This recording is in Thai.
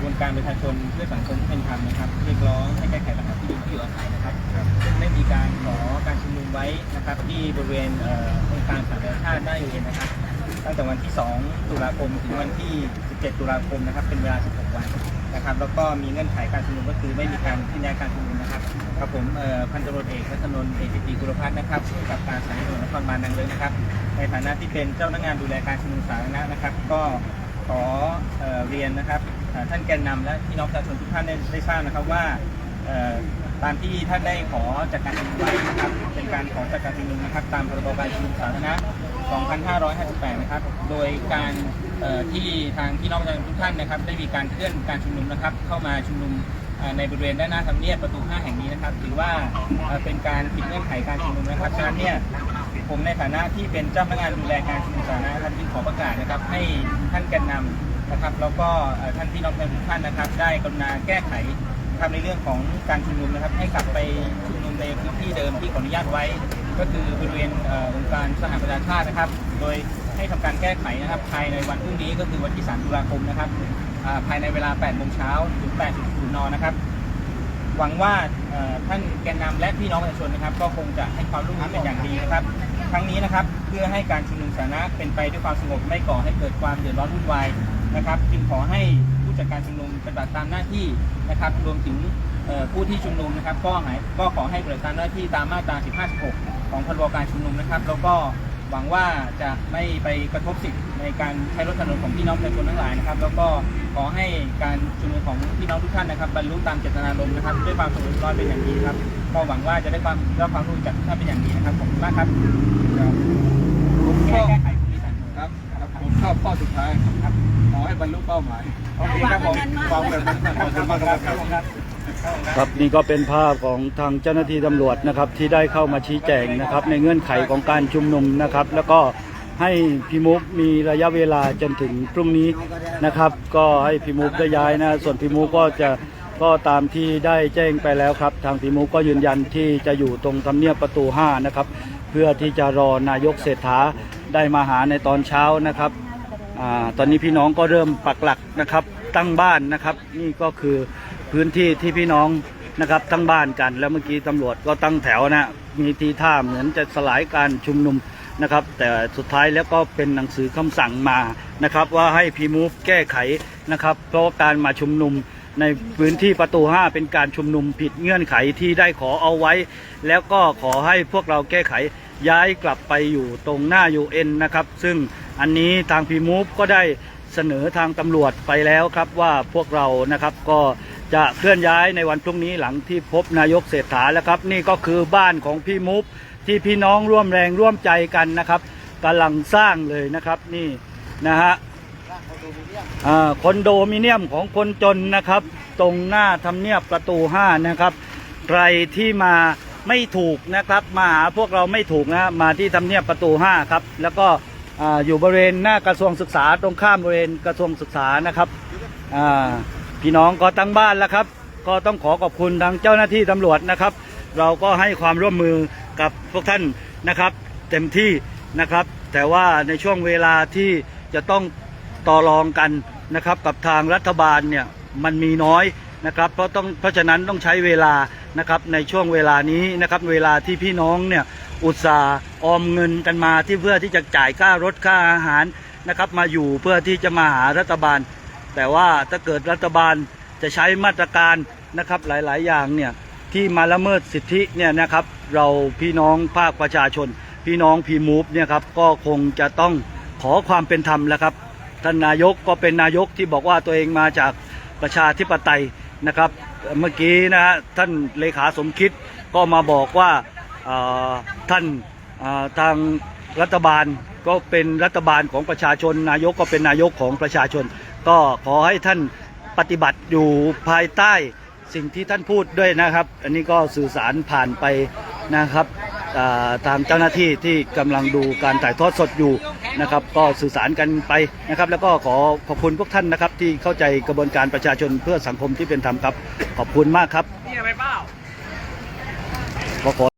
ระบวนการประชาชนเพื่อสังคมที่เป็นธรรมนะครับเรียกร้องให้แก้ไขปัญหาที่ดินที่อยู่อาศัยนะครับซึ่งได้มีการขอการชุมนุมไว้นะครับ ที่บริเวณองค์การสหประชาชาติได้เรียนะครับ ตั้งแต่วันที่ 2 ตุลาคมถึงวันที่ 17 ตุลาคมนะครับ เป็นเวลา 16 วันนะครับ แล้วก็มีเงื่อนไขการชุมนุมก็คือไม่มีการทิ้งย้ายการชุมนุมนะครับครับผมพันตำรวจเอกรัตนนท์เอกติกุลพัฒน์นะครับผู้กับการสานีตำรวจนครบาลนางเลิ้งนะครับ ในฐานะที่เป็นเจ้าพนักงานดูแลการชุมนุมสาธารณะนะครับ ก็ขอเรียนนะครับ ท่านแกนนำและพี่น้องประชาชนทุกท่านได้ได้ทราบนะครับว่าตามที่ท่านได้ขอจากการชุมนุมไว้นะครับเป็นการขอจากการชุมนุมนะครับตามพรบการชุมนุมสาธารณะ 2558 นะครับ โดยการที่ทางพี่น้องประชาชนทุกท่านนะครับ ได้มีการเคลื่อนการชุมนุมนะครับ เข้ามาชุมนุมในบริเวณด้านหน้าทำเนียบประตู 5 แห่งนี้นะครับ ถือว่าเอ่อเป็นการผิดเงื่อนไขการชุมนุมนะครับฉะนั้นเนี่ย ผมในฐานะที่เป็นเจ้าพนักงานดูแลการชุมนุมสาธารณะครับที่ขอประกาศนะครับให้ท่านแกนนำนะครับ แล้วก็ท่านพี่น้องประชาชนทุกท่านนะครับ ได้กรุณาแก้ไขนะครับในเรื่องของการชุมนุมนะครับ ให้กลับไปชุมนุมในพื้นที่เดิมที่ขออนุญาตไว้ ก็คือบริเวณองค์การสหประชาชาตินะครับ โดยให้ทำการแก้ไขนะครับภายในวันพรุ่งนี้ก็คือวันที่ 3 ตุลาคมนะครับภายในเวลา 8 โมงเช้าถึง8.00นนะครับหวังว่าท่านแกนนำและพี่น้องประชาชนนะครับ ก็คงจะให้ความร่วมมือเป็นอย่างดีนะครับ ครั้งนี้นะครับ เพื่อให้การชุมนุมสาธารณะเป็นไปด้วยความสงบไม่ก่อให้เกิดความเดือดร้อนวุ่นวายนะครับ จึงขอให้ผู้จัดการชุมนุมปฏิบัติตามหน้าที่นะครับ รวมถึงผู้ที่ชุมนุมนะครับ ก็หายก็ขอให้ปฏิบัติตามหน้าที่ตามมาตรา 15-16 ของพรบการชุมนุมนะครับ แล้วก็ หวังว่าจะไม่ไปกระทบสิทธิ์ในการใช้รถถนนของพี่น้องประชาชนทั้งหลายนะครับ แล้วก็ขอให้การชุมนุมของพี่น้องทุกท่านนะครับบรรลุตามเจตนารมณ์นะครับด้วยความสงบเรียบร้อยเป็นอย่างดีครับ ก็หวังว่าจะได้ความได้ความรู้จากทุกท่านเป็นอย่างดีนะครับขอบคุณมากครับผมก็แก้ไขตรงนี้สันครับผมชอบข้อสุดท้ายครับขอให้บรรลุเป้าหมายโอเคครับผมวางแบบนั้นนะขอบคุณมากครับครับผมครับ ครับนี่ก็เป็นภาพของทางเจ้าหน้าที่ตำรวจนะครับที่ได้เข้ามาชี้แจงนะครับ ในเงื่อนไขของการชุมนุมนะครับ แล้วก็ให้พี่มุกมีระยะเวลาจนถึงพรุ่งนี้นะครับ ก็ให้พี่มุกได้ย้ายนะ ส่วนพี่มุกก็จะก็ตามที่ได้แจ้งไปแล้วครับ ทางพี่มุกก็ยืนยันที่จะอยู่ตรงทำเนียบประตู 5 นะครับ เพื่อที่จะรอนายกเศรษฐาได้มาหาในตอนเช้านะครับอตอนนี้พี่น้องก็เริ่มปักหลักนะครับตั้งบ้านนะครับ นี่ก็คือ พื้นที่ที่พี่น้องนะครับตั้งบ้านกัน แล้วเมื่อกี้ตำรวจก็ตั้งแถวนะมีทีท่าเหมือนจะสลายการชุมนุมนะครับ แต่สุดท้ายแล้วก็เป็นหนังสือคำสั่งมานะครับ ว่าให้พีมูฟแก้ไขนะครับ เพราะการมาชุมนุมในพื้นที่ประตู 5 เป็นการชุมนุมผิดเงื่อนไขที่ได้ขอเอาไว้ แล้วก็ขอให้พวกเราแก้ไขย้ายกลับไปอยู่ตรงหน้า UN นะครับ ซึ่งอันนี้ทางพีมูฟก็ได้เสนอทางตำรวจไปแล้วครับว่าพวกเรานะครับก็ จะเคลื่อนย้ายในวันพรุ่งนี้หลังที่พบนายกเศรษฐาแล้วครับ นี่ก็คือบ้านของพี่มูฟที่พี่น้องร่วมแรงร่วมใจกันนะครับกำลังสร้างเลยนะครับนี่นะฮะคอนโดมิเนียมของคนจนนะครับ ตรงหน้าทำเนียบประตู 5 นะครับ ใครที่มาไม่ถูกนะครับมาหาพวกเราไม่ถูกนะมาที่ทำเนียบประตู 5 ครับ แล้วก็ออยู่บริเวณหน้ากระทรวงศึกษาตรงข้ามบริเวณกระทรวงศึกษานะครับอ่า พี่น้องก็ตั้งบ้านแล้วครับ ก็ต้องขอขอบคุณทางเจ้าหน้าที่ตำรวจนะครับ เราก็ให้ความร่วมมือกับพวกท่านนะครับ เต็มที่นะครับ แต่ว่าในช่วงเวลาที่จะต้องต่อรองกันนะครับ กับทางรัฐบาลเนี่ยมันมีน้อยนะครับเพราะต้องเพราะฉะนั้นต้องใช้เวลานะครับในช่วงเวลานี้นะครับเวลาที่พี่น้องเนี่ยอุตส่าห์ออมเงินกันมาที่เพื่อที่จะจ่ายค่ารถค่าอาหารนะครับมาอยู่เพื่อที่จะมาหารัฐบาล แต่ว่าถ้าเกิดรัฐบาลจะใช้มาตรการนะครับหลาย ๆ อย่างเนี่ยที่มาละเมิดสิทธิเนี่ยนะครับเราพี่น้องภาคประชาชน พี่น้องพีมูฟเนี่ยครับก็คงจะต้องขอความเป็นธรรมแล้วครับท่านนายกก็เป็นนายกที่บอกว่าตัวเองมาจากประชาธิปไตยนะครับเมื่อกี้นะฮะท่านเลขาสมคิดก็มาบอกว่าท่านทางรัฐบาลก็เป็นรัฐบาลของประชาชน นายกก็เป็นนายกของประชาชน ก็ขอให้ท่านปฏิบัติอยู่ภายใต้สิ่งที่ท่านพูดด้วยนะครับ อันนี้ก็สื่อสารผ่านไปนะครับอ่าทางเจ้าหน้าที่ที่กำลังดูการถ่ายทอดสดอยู่นะครับ ก็สื่อสารกันไปนะครับ แล้วก็ขอขอบคุณพวกท่านนะครับ ที่เข้าใจกระบวนการประชาชนเพื่อสังคมที่เป็นธรรมครับ ขอบคุณมากครับนี่ไปเปล่าขอขอ